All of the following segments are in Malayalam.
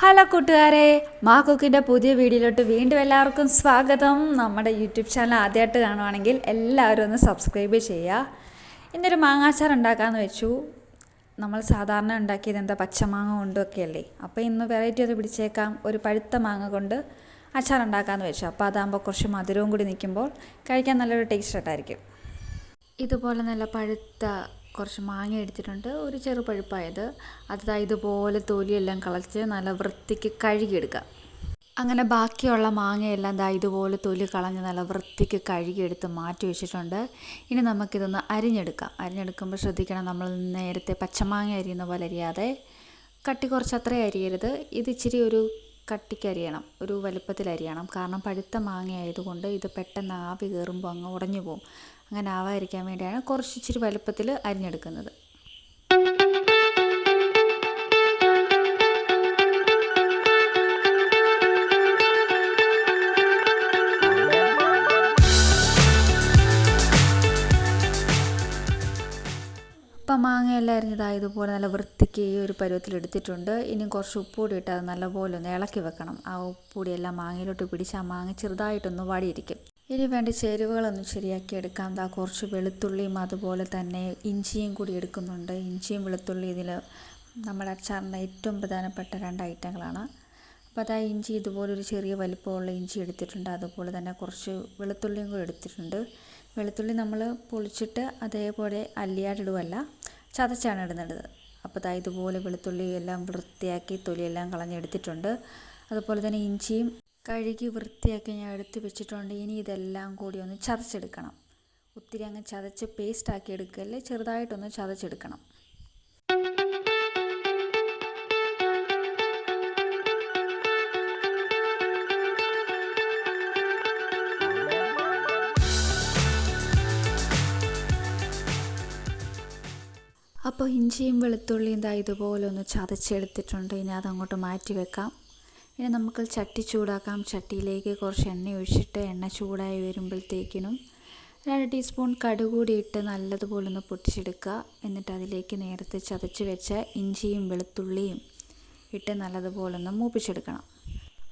ഹലോ കൂട്ടുകാരെ മാ കുക്കിന്റെ പുതിയ വീഡിയോയിലോട്ട് വീണ്ടും എല്ലാവർക്കും സ്വാഗതം. നമ്മുടെ യൂട്യൂബ് ചാനൽ ആദ്യമായിട്ട് കാണുവാണെങ്കിൽ എല്ലാവരും ഒന്ന് സബ്സ്ക്രൈബ് ചെയ്യുക. ഇന്നൊരു മാങ്ങാച്ചാർ ഉണ്ടാക്കാമെന്ന് വെച്ചു. നമ്മൾ സാധാരണ ഉണ്ടാക്കിയത് എന്താ പച്ചമാങ്ങ കൊണ്ടൊക്കെ അല്ലേ അപ്പോൾ ഇന്ന് വെറൈറ്റി ഒന്ന് പിടിച്ചേക്കാം. ഒരു പഴുത്ത മാങ്ങ കൊണ്ട് അച്ചാർ ഉണ്ടാക്കാമെന്ന് വെച്ചു. അപ്പോൾ അതാകുമ്പോൾ കുറച്ച് മധുരവും കൂടി നിൽക്കുമ്പോൾ കഴിക്കാൻ നല്ലൊരു ടേസ്റ്റ് ആയിട്ടായിരിക്കും. ഇതുപോലെ നല്ല പഴുത്ത കുറച്ച് മാങ്ങ എടുത്തിട്ടുണ്ട്. ഒരു ചെറുപഴുപ്പായത് അതായത് ഇതുപോലെ തൊലിയെല്ലാം കളച്ച് നല്ല വൃത്തിക്ക് കഴുകിയെടുക്കുക. അങ്ങനെ ബാക്കിയുള്ള മാങ്ങയെല്ലാം ദാ ഇതുപോലെ തൊലി കളഞ്ഞ് നല്ല വൃത്തിക്ക് കഴുകിയെടുത്ത് മാറ്റി വെച്ചിട്ടുണ്ട്. ഇനി നമുക്കിതൊന്ന് അരിഞ്ഞെടുക്കാം. അരിഞ്ഞെടുക്കുമ്പോൾ ശ്രദ്ധിക്കണം നമ്മൾ നേരത്തെ പച്ചമാങ്ങ അരിയുന്ന പോലെ അരിയാതെ. കട്ടി കുറച്ച് അത്രയും അരിയരുത്. ഇത് ഇച്ചിരി ഒരു കട്ടിക്ക് അരിയണം ഒരു വലുപ്പത്തിൽ അരിയണം കാരണം പഴുത്ത മാങ്ങ ആയതുകൊണ്ട് ഇത് പെട്ടെന്ന് ആവി കയറുമ്പോൾ അങ്ങ് ഉടഞ്ഞു പോകും അങ്ങനെ ആവാതിരിക്കാൻ വേണ്ടിയാണ് കുറച്ച് ഇച്ചിരി വലുപ്പത്തിൽ അരിഞ്ഞെടുക്കുന്നത്. ഇപ്പം മാങ്ങയെല്ലാം അരിഞ്ഞതായ ഇതുപോലെ നല്ല വൃത്തിക്ക് ഈ ഒരു പരുവത്തിൽ എടുത്തിട്ടുണ്ട്. ഇനി കുറച്ച് ഉപ്പുകൂടി ഇട്ട് അത് നല്ലപോലെ ഒന്ന് ഇളക്കി വെക്കണം. ആ ഉപ്പുകൂടിയെല്ലാം മാങ്ങയിലോട്ട് പിടിച്ച് ആ മാങ്ങ ചെറുതായിട്ടൊന്ന് വാടിയിരിക്കും. ഇനി വേണ്ട ചേരുവകളൊന്നും ശരിയാക്കി എടുക്കാം. ദാ കുറച്ച് വെളുത്തുള്ളിയും അതുപോലെ തന്നെ ഇഞ്ചിയും കൂടി എടുക്കുന്നുണ്ട്. ഇഞ്ചിയും വെളുത്തുള്ളി ഇതിൽ നമ്മുടെ അച്ചാറിന്റെ ഏറ്റവും പ്രധാനപ്പെട്ട രണ്ട് ഐറ്റങ്ങളാണ്. അപ്പോൾ അതാ ഇഞ്ചി ഇതുപോലെ ഒരു ചെറിയ വലിപ്പമുള്ള ഇഞ്ചി എടുത്തിട്ടുണ്ട്. അതുപോലെ തന്നെ കുറച്ച് വെളുത്തുള്ളിയും കൂടി എടുത്തിട്ടുണ്ട്. വെളുത്തുള്ളി നമ്മൾ പൊളിച്ചിട്ട് അതേപോലെ അല്ലിയാടിടുവല്ല ചതച്ചാണ് ഇടുന്നത്. അപ്പോൾ ദാ ഇതുപോലെ വെളുത്തുള്ളി എല്ലാം വൃത്തിയാക്കി തൊലിയെല്ലാം കളഞ്ഞെടുത്തിട്ടുണ്ട്. അതുപോലെ തന്നെ ഇഞ്ചിയും കഴുകി വൃത്തിയാക്കി ഞാൻ എടുത്ത് വെച്ചിട്ടുണ്ട്. ഇനി ഇതെല്ലാം കൂടി ഒന്ന് ചതച്ചെടുക്കണം. ഒത്തിരി അങ്ങ് ചതച്ച് പേസ്റ്റ് ആക്കി എടുക്കല്ലേ? ചെറുതായിട്ടൊന്ന് ചതച്ചെടുക്കണം. അപ്പോൾ ഇഞ്ചിയും വെളുത്തുള്ളിയും ഇതാ ഇതുപോലെ ഒന്ന് ചതച്ചെടുത്തിട്ടുണ്ട്. ഇനി അതങ്ങോട്ട് മാറ്റി വെക്കാം. ഇനി നമുക്ക് ചട്ടി ചൂടാക്കാം. ചട്ടിയിലേക്ക് കുറച്ച് എണ്ണ ഒഴിച്ചിട്ട് എണ്ണ ചൂടായി വരുമ്പോഴത്തേക്കിനും രണ്ട് ടീസ്പൂൺ കടുകൂടി ഇട്ട് നല്ലതുപോലെ ഒന്ന് പൊട്ടിച്ചെടുക്കുക. എന്നിട്ട് അതിലേക്ക് നേരത്തെ ചതച്ച് വെച്ച ഇഞ്ചിയും വെളുത്തുള്ളിയും ഇട്ട് നല്ലതുപോലെ ഒന്ന് മൂപ്പിച്ചെടുക്കണം.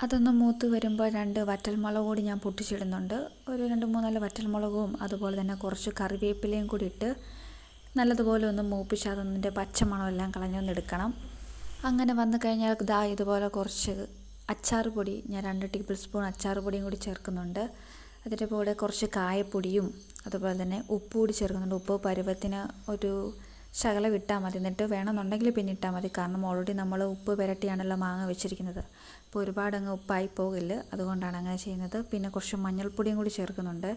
അതൊന്ന് മൂത്ത് വരുമ്പോൾ രണ്ട് വറ്റൽമുളക് കൂടി ഞാൻ പൊട്ടിച്ചിടുന്നുണ്ട്. ഒരു രണ്ട് മൂന്നാൽ വറ്റൽമുളകും അതുപോലെ തന്നെ കുറച്ച് കറിവേപ്പിലയും കൂടി ഇട്ട് നല്ലതുപോലെ ഒന്ന് മൂപ്പിച്ച് അതൊന്നിന്റെ പച്ചമണമെല്ലാം കളഞ്ഞൊന്ന് എടുക്കണം. അങ്ങനെ വന്നു കഴിഞ്ഞാൽ ഇതാ ഇതുപോലെ കുറച്ച് അച്ചാർ പൊടി ഞാൻ രണ്ട് ടേബിൾ സ്പൂൺ അച്ചാർ പൊടിയും കൂടി ചേർക്കുന്നുണ്ട്. അതിന്റെ കൂടെ കുറച്ച് കായപ്പൊടിയും അതുപോലെ തന്നെ ഉപ്പ് കൂടി ചേർക്കുന്നുണ്ട്. ഉപ്പ് പരുവത്തിന് ഒരു ശകലം ഇട്ടാൽ മതി. എന്നിട്ട് വേണമെന്നുണ്ടെങ്കിൽ പിന്നെ ഇട്ടാൽ മതി. കാരണം ഓൾറെഡി നമ്മൾ ഉപ്പ് പുരട്ടിയാണല്ലോ മാങ്ങ വെച്ചിരിക്കുന്നത്. അപ്പോൾ ഒരുപാട് അങ്ങ് ഉപ്പായി പോകില്ല. അതുകൊണ്ടാണ് അങ്ങനെ ചെയ്യുന്നത്. പിന്നെ കുറച്ച് മഞ്ഞൾപ്പൊടിയും കൂടി ചേർക്കുന്നുണ്ട്.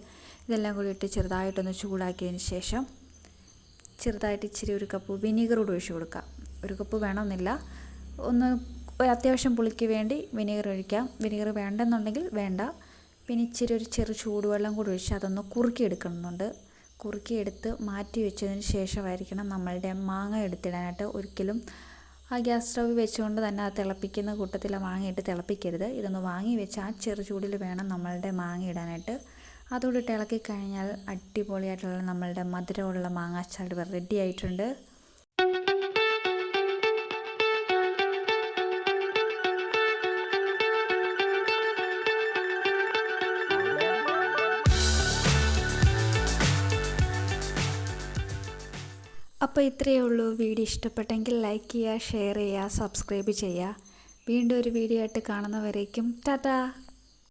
ഇതെല്ലാം കൂടി ഇട്ട് ചെറുതായിട്ടൊന്ന് ചൂടാക്കിയതിന് ശേഷം ചെറുതായിട്ട് ഇച്ചിരി ഒരു കപ്പ് വിനീഗർ കൂടി ഒഴിച്ച് കൊടുക്കാം. ഒരു കപ്പ് വേണമെന്നില്ല. ഒന്ന് അത്യാവശ്യം പുളിക്ക് വേണ്ടി വിനീഗർ ഒഴിക്കാം. വിനീഗർ വേണ്ടെന്നുണ്ടെങ്കിൽ വേണ്ട. പിന്നെ ഇച്ചിരി ഒരു ചെറു ചൂടുവെള്ളം കൂടി ഒഴിച്ച് അതൊന്ന് കുറുക്കി എടുക്കുന്നുണ്ട്. കുറുക്കി എടുത്ത് മാറ്റി വെച്ചതിന് ശേഷമായിരിക്കണം നമ്മളുടെ മാങ്ങ എടുത്തിടാനായിട്ട് ഒരിക്കലും. ആ ഗ്യാസ് സ്റ്റവ് വെച്ചുകൊണ്ട് തന്നെ ആ തിളപ്പിക്കുന്ന കൂട്ടത്തിൽ ആ തിളപ്പിക്കരുത്. ഇതൊന്ന് വാങ്ങി വെച്ച് ആ ചെറു ചൂടിൽ വേണം നമ്മളുടെ മാങ്ങ ഇടാനായിട്ട്. അതോടെ ഇളക്കി കഴിഞ്ഞാൽ അടിപൊളിയായിട്ടുള്ള നമ്മളുടെ മധുരമുള്ള മാങ്ങാച്ചാർ റെഡി ആയിട്ടുണ്ട്. അപ്പോൾ ഇത്രയേ ഉള്ളൂ. വീഡിയോ ഇഷ്ടപ്പെട്ടെങ്കിൽ ലൈക്ക് ചെയ്യുക ഷെയർ ചെയ്യുക സബ്സ്ക്രൈബ് ചെയ്യുക. വീണ്ടും ഒരു വീഡിയോ ആയിട്ട് കാണുന്നവരേക്കും ടാറ്റാ!